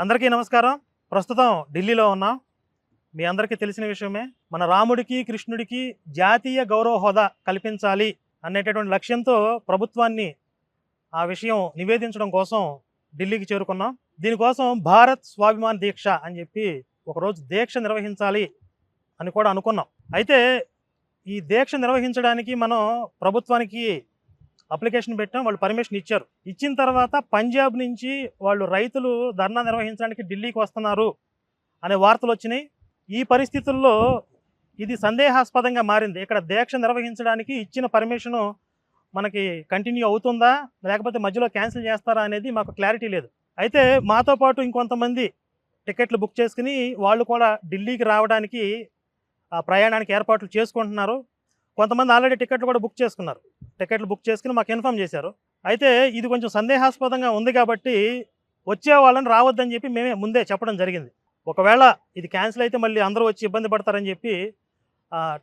అందరికీ నమస్కారం. ప్రస్తుతం ఢిల్లీలో ఉన్నాం. మీ అందరికీ తెలిసిన విషయమే మన రాముడికి కృష్ణుడికి జాతీయ గౌరవ హోదా కల్పించాలి అనేటటువంటి లక్ష్యంతో ప్రభుత్వాన్ని ఆ విషయం నివేదించడం కోసం ఢిల్లీకి చేరుకున్నాం. దీనికోసం భారత్ స్వాభిమాన్ దీక్ష అని చెప్పి ఒకరోజు దీక్ష నిర్వహించాలి అని కూడా అనుకున్నాం. అయితే ఈ దీక్ష నిర్వహించడానికి మనం ప్రభుత్వానికి అప్లికేషన్ పెట్టాం వాళ్ళు పర్మిషన్ ఇచ్చారు. ఇచ్చిన తర్వాత పంజాబ్ నుంచి వాళ్ళు రైతులు ధర్నా నిర్వహించడానికి ఢిల్లీకి వస్తున్నారు అనే వార్తలు వచ్చినాయి. ఈ పరిస్థితుల్లో ఇది సందేహాస్పదంగా మారింది. ఇక్కడ దీక్ష నిర్వహించడానికి ఇచ్చిన పర్మిషను మనకి కంటిన్యూ అవుతుందా లేకపోతే మధ్యలో క్యాన్సిల్ చేస్తారా అనేది మాకు క్లారిటీ లేదు. అయితే మాతో పాటు ఇంకొంతమంది టికెట్లు బుక్ చేసుకుని వాళ్ళు కూడా ఢిల్లీకి రావడానికి ప్రయాణానికి ఏర్పాట్లు చేసుకుంటున్నారు. కొంతమంది ఆల్రెడీ టికెట్లు కూడా బుక్ చేసుకున్నారు. టికెట్లు బుక్ చేసుకుని మాకు ఇన్ఫామ్ చేశారు. అయితే ఇది కొంచెం సందేహాస్పదంగా ఉంది కాబట్టి వచ్చే వాళ్ళని రావద్దని చెప్పి మేమే ముందే చెప్పడం జరిగింది. ఒకవేళ ఇది క్యాన్సిల్ అయితే మళ్ళీ అందరూ వచ్చి ఇబ్బంది పడతారని చెప్పి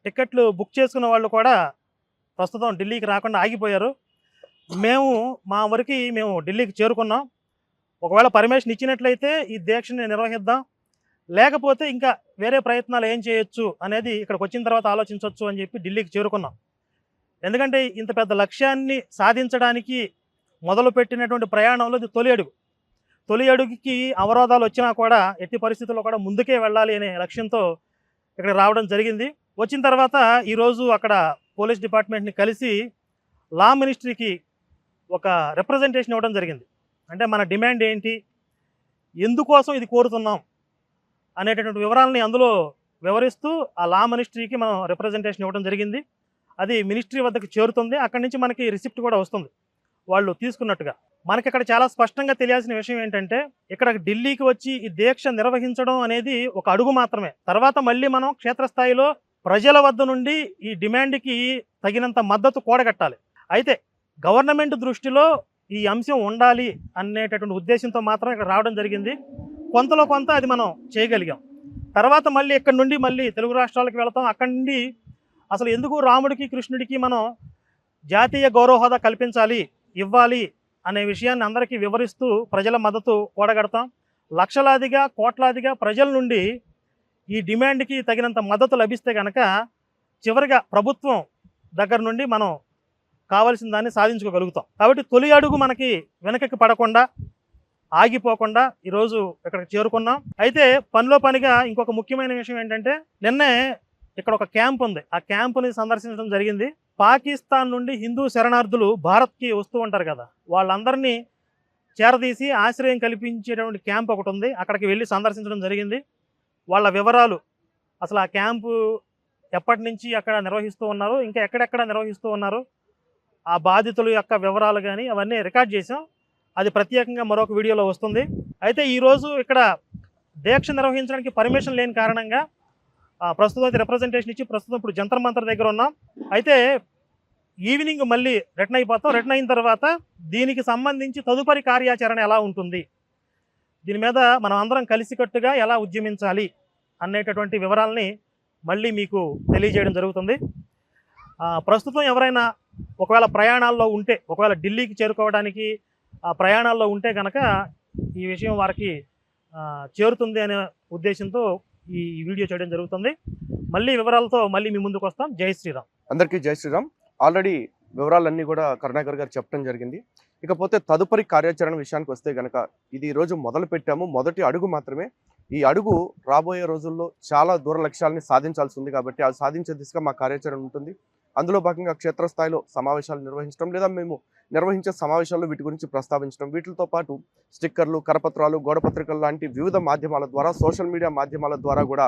టికెట్లు బుక్ చేసుకున్న వాళ్ళు కూడా ప్రస్తుతం ఢిల్లీకి రాకుండా ఆగిపోయారు. మేము మా వరకు మేము ఢిల్లీకి చేరుకున్నాం. ఒకవేళ పర్మిషన్ ఇచ్చినట్లయితే ఈ దీక్షని నిర్వహిద్దాం. లేకపోతే ఇంకా వేరే ప్రయత్నాలు ఏం చేయొచ్చు అనేది ఇక్కడికి వచ్చిన తర్వాత ఆలోచించవచ్చు అని చెప్పి ఢిల్లీకి చేరుకున్నాం. ఎందుకంటే ఇంత పెద్ద లక్ష్యాన్ని సాధించడానికి మొదలుపెట్టినటువంటి ప్రయాణంలో ఇది తొలి అడుగు. తొలి అడుగుకి అవరోధాలు వచ్చినా కూడా ఎట్టి పరిస్థితుల్లో కూడా ముందుకే వెళ్ళాలి అనే లక్ష్యంతో ఇక్కడ రావడం జరిగింది. వచ్చిన తర్వాత ఈరోజు అక్కడ పోలీస్ డిపార్ట్మెంట్ని కలిసి లా మినిస్ట్రీకి ఒక రిప్రజెంటేషన్ ఇవ్వడం జరిగింది. అంటే మన డిమాండ్ ఏంటి? ఎందుకోసం ఇది కోరుతున్నాం? అనేటటువంటి వివరాలని అందులో వివరిస్తూ ఆ లా మినిస్ట్రీకి మనం రిప్రజెంటేషన్ ఇవ్వడం జరిగింది. అది మినిస్ట్రీ వద్దకు చేరుతుంది. అక్కడి నుంచి మనకి రిసిప్ట్ కూడా వస్తుంది. వాళ్ళు తీసుకున్నట్టుగా. మనకి ఇక్కడ చాలా స్పష్టంగా తెలియాల్సిన విషయం ఏంటంటే ఇక్కడ ఢిల్లీకి వచ్చి ఈ దీక్ష నిర్వహించడం అనేది ఒక అడుగు మాత్రమే. తర్వాత మళ్ళీ మనం క్షేత్రస్థాయిలో ప్రజల వద్ద నుండి ఈ డిమాండ్కి తగినంత మద్దతు కూడగట్టాలి. అయితే గవర్నమెంట్ దృష్టిలో ఈ అంశం ఉండాలి అనేటటువంటి ఉద్దేశంతో మాత్రం ఇక్కడ రావడం జరిగింది. కొంతలో కొంత అది మనం చేయగలిగాం. తర్వాత మళ్ళీ ఇక్కడ నుండి మళ్ళీ తెలుగు రాష్ట్రాలకు వెళతాం. అక్కడి నుండి అసలు ఎందుకు రాముడికి కృష్ణుడికి మనం జాతీయ గౌరవ హోదా కల్పించాలి ఇవ్వాలి అనే విషయాన్ని అందరికీ వివరిస్తూ ప్రజల మద్దతు కూడగడతాం. లక్షలాదిగా కోట్లాదిగా ప్రజల నుండి ఈ డిమాండ్కి తగినంత మద్దతు లభిస్తే కనుక చివరిగా ప్రభుత్వం దగ్గర నుండి మనం కావలసిన దాన్ని సాధించుకోగలుగుతాం. కాబట్టి తొలి అడుగు మనకి వెనకకి పడకుండా ఆగిపోకుండా ఈరోజు ఇక్కడికి చేరుకున్నాం. అయితే పనిలో పనిగా ఇంకొక ముఖ్యమైన విషయం ఏంటంటే నిన్నే ఇక్కడ ఒక క్యాంప్ ఉంది. ఆ క్యాంపుని సందర్శించడం జరిగింది. పాకిస్తాన్ నుండి హిందూ శరణార్థులు భారత్కి వస్తూ ఉంటారు కదా వాళ్ళందరినీ చేరదీసి ఆశ్రయం కల్పించేటువంటి క్యాంప్ ఒకటి ఉంది. అక్కడికి వెళ్ళి సందర్శించడం జరిగింది. వాళ్ళ వివరాలు అసలు ఆ క్యాంపు ఎప్పటి నుంచి అక్కడ నిర్వహిస్తూ ఉన్నారు ఇంకా ఎక్కడెక్కడ నిర్వహిస్తూ ఉన్నారు ఆ బాధితుల యొక్క వివరాలు కానీ అవన్నీ రికార్డ్ చేసాం అది ప్రత్యేకంగా మరొక వీడియోలో వస్తుంది. అయితే ఈరోజు ఇక్కడ దీక్ష నిర్వహించడానికి పర్మిషన్ లేని కారణంగా ప్రస్తుతం అయితే రిప్రజెంటేషన్ ఇచ్చి ప్రస్తుతం ఇప్పుడు జంతర్ మంతర్ దగ్గర ఉన్నాం. అయితే ఈవినింగ్ మళ్ళీ రిటర్న్ అయిపోతాం. రిటర్న్ అయిన తర్వాత దీనికి సంబంధించి తదుపరి కార్యాచరణ ఎలా ఉంటుంది? దీని మీద మనం అందరం కలిసికట్టుగా ఎలా ఉద్యమించాలి అనేటటువంటి వివరాలని మళ్ళీ మీకు తెలియజేయడం జరుగుతుంది. ప్రస్తుతం ఎవరైనా ఒకవేళ ప్రయాణాల్లో ఉంటే ఒకవేళ ఢిల్లీకి చేరుకోవడానికి ప్రయాణాల్లో ఉంటే కనుక ఈ విషయం వారికి చేరుతుంది అనే ఉద్దేశంతో ఈ వీడియో చేయడం జరుగుతుంది. మళ్ళీ వివరాలతో మళ్ళీ మీ ముందుకు వస్తాం. జై శ్రీరామ్. అందరికీ జై శ్రీరామ్. ఆల్రెడీ వివరాలన్నీ కూడా కరుణాకర్ గారు చెప్పడం జరిగింది. ఇకపోతే తదుపరి కార్యాచరణ విషయానికి వస్తే గనక ఇది రోజు మొదలు పెట్టాము మొదటి అడుగు మాత్రమే. ఈ అడుగు రాబోయే రోజుల్లో చాలా దూర లక్ష్యాలని సాధించాల్సి ఉంది కాబట్టి అది సాధించే దిశగా మా కార్యాచరణ ఉంటుంది. అందులో భాగంగా క్షేత్రస్థాయిలో సమావేశాలు నిర్వహించడం లేదా మేము నిర్వహించే సమావేశాల్లో వీటి గురించి ప్రస్తావించడం. వీటితో పాటు స్టిక్కర్లు కరపత్రాలు గోడపత్రికలు లాంటి వివిధ మాధ్యమాల ద్వారా సోషల్ మీడియా మాధ్యమాల ద్వారా కూడా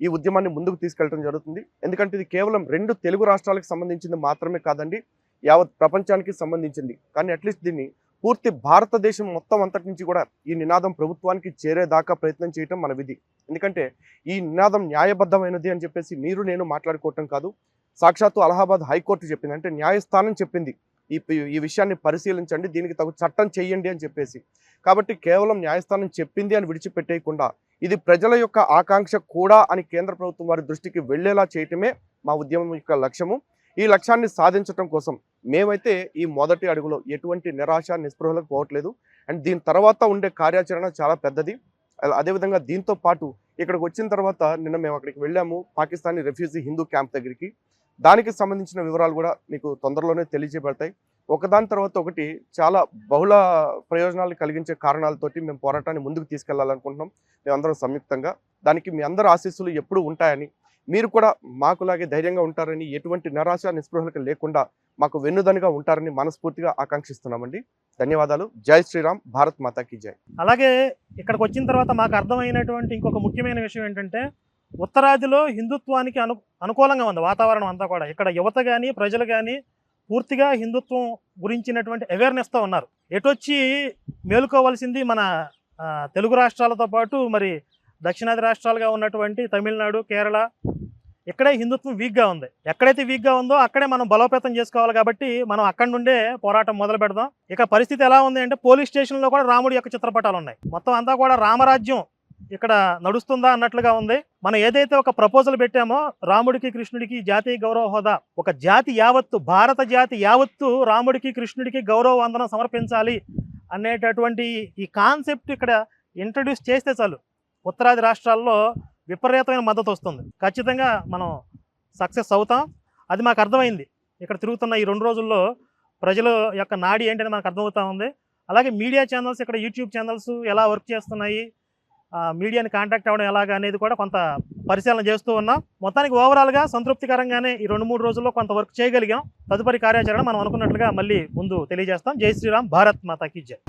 ఈ ఉద్యమాన్ని ముందుకు తీసుకెళ్ళడం జరుగుతుంది. ఎందుకంటే ఇది కేవలం రెండు తెలుగు రాష్ట్రాలకు సంబంధించింది మాత్రమే కాదండి యావత్ ప్రపంచానికి సంబంధించింది. కానీ అట్లీస్ట్ దీన్ని పూర్తి భారతదేశం మొత్తం అంతటి నుంచి కూడా ఈ నినాదం ప్రభుత్వానికి చేరేదాకా ప్రయత్నం చేయటం మన విధి. ఎందుకంటే ఈ నినాదం న్యాయబద్ధమైనది అని చెప్పేసి మీరు నేను మాట్లాడుకోవటం కాదు. సాక్షాత్తు అలహాబాద్ హైకోర్టు చెప్పింది. అంటే న్యాయస్థానం చెప్పింది. ఈ ఈ విషయాన్ని పరిశీలించండి. దీనికి తగు చట్టం చేయండి అని చెప్పేసి. కాబట్టి కేవలం న్యాయస్థానం చెప్పింది అని విడిచిపెట్టేయకుండా ఇది ప్రజల యొక్క ఆకాంక్ష కూడా అని కేంద్ర ప్రభుత్వం వారి దృష్టికి వెళ్ళేలా చేయటమే మా ఉద్యమం యొక్క లక్ష్యము. ఈ లక్ష్యాన్ని సాధించడం కోసం మేమైతే ఈ మొదటి అడుగులో ఎటువంటి నిరాశ నిస్పృహలకు పోవట్లేదు. అండ్ దీని తర్వాత ఉండే కార్యాచరణ చాలా పెద్దది. అదేవిధంగా దీంతో పాటు ఇక్కడికి వచ్చిన తర్వాత నిన్న మేము అక్కడికి వెళ్ళాము పాకిస్తానీ రెఫ్యూజీ హిందూ క్యాంప్ దగ్గరికి. దానికి సంబంధించిన వివరాలు కూడా మీకు తొందరలోనే తెలియజేయబడతాయి. ఒకదాని తర్వాత ఒకటి చాలా బహుళ ప్రయోజనాలు కలిగించే కారణాలతోటి మేము పోరాటాన్ని ముందుకు తీసుకెళ్ళాలనుకుంటున్నాం. మేమందరం సంయుక్తంగా. దానికి మీ అందరి ఆశీస్సులు ఎప్పుడూ ఉంటాయని మీరు కూడా మాకులాగే ధైర్యంగా ఉంటారని ఎటువంటి నిరాశ నిస్పృహలకు లేకుండా మాకు వెన్నుదనుగా ఉంటారని మనస్ఫూర్తిగా ఆకాంక్షిస్తున్నామండి. ధన్యవాదాలు. జై శ్రీరామ్. భారత్ మాతాకి జై. అలాగే ఇక్కడికి వచ్చిన తర్వాత మాకు అర్థమైనటువంటి ఇంకొక ముఖ్యమైన విషయం ఏంటంటే ఉత్తరాదిలో హిందుత్వానికి అను అనుకూలంగా ఉంది వాతావరణం అంతా కూడా. ఇక్కడ యువత కానీ ప్రజలు కానీ పూర్తిగా హిందుత్వం గురించినటువంటి అవేర్నెస్తో ఉన్నారు. ఎటొచ్చి మేలుకోవాల్సింది మన తెలుగు రాష్ట్రాలతో పాటు మరి దక్షిణాది రాష్ట్రాలుగా ఉన్నటువంటి తమిళనాడు కేరళ ఇక్కడే హిందుత్వం వీక్గా ఉంది. ఎక్కడైతే వీక్గా ఉందో అక్కడే మనం బలోపేతం చేసుకోవాలి కాబట్టి మనం అక్కడి నుండే పోరాటం మొదలు పెడదాం. ఇక పరిస్థితి ఎలా ఉంది అంటే పోలీస్ స్టేషన్లో కూడా రాముడి యొక్క చిత్రపటాలు ఉన్నాయి. మొత్తం అంతా కూడా రామరాజ్యం ఇక్కడ నడుస్తుందా అన్నట్లుగా ఉంది. మనం ఏదైతే ఒక ప్రపోజల్ పెట్టామో రాముడికి కృష్ణుడికి జాతీయ గౌరవ హోదా ఒక జాతి యావత్తు భారత జాతి యావత్తు రాముడికి కృష్ణుడికి గౌరవ వందనం సమర్పించాలి అనేటటువంటి ఈ కాన్సెప్ట్ ఇక్కడ ఇంట్రడ్యూస్ చేస్తే చాలు. ఉత్తరాది రాష్ట్రాల్లో విపరీతమైన మద్దతు వస్తుంది. ఖచ్చితంగా మనం సక్సెస్ అవుతాం. అది మాకు అర్థమైంది. ఇక్కడ తిరుగుతున్న ఈ రెండు రోజుల్లో ప్రజల యొక్క నాడి ఏంటని మనకు అర్థమవుతా ఉంది. అలాగే మీడియా ఛానల్స్ ఇక్కడ యూట్యూబ్ ఛానల్స్ ఎలా వర్క్ చేస్తున్నాయి మీడియాని కాంటాక్ట్ అవ్వడం ఎలాగా అనేది కూడా కొంత పరిశీలన చేస్తూ ఉన్నాం. మొత్తానికి ఓవరాల్గా సంతృప్తికరంగానే ఈ రెండు మూడు రోజుల్లో కొంత వర్క్ చేయగలిగాం. తదుపరి కార్యాచరణ మనం అనుకున్నట్లుగా మళ్ళీ ముందు తెలియజేస్తాం. జై శ్రీరామ్ భారత్ మాతాకి జై.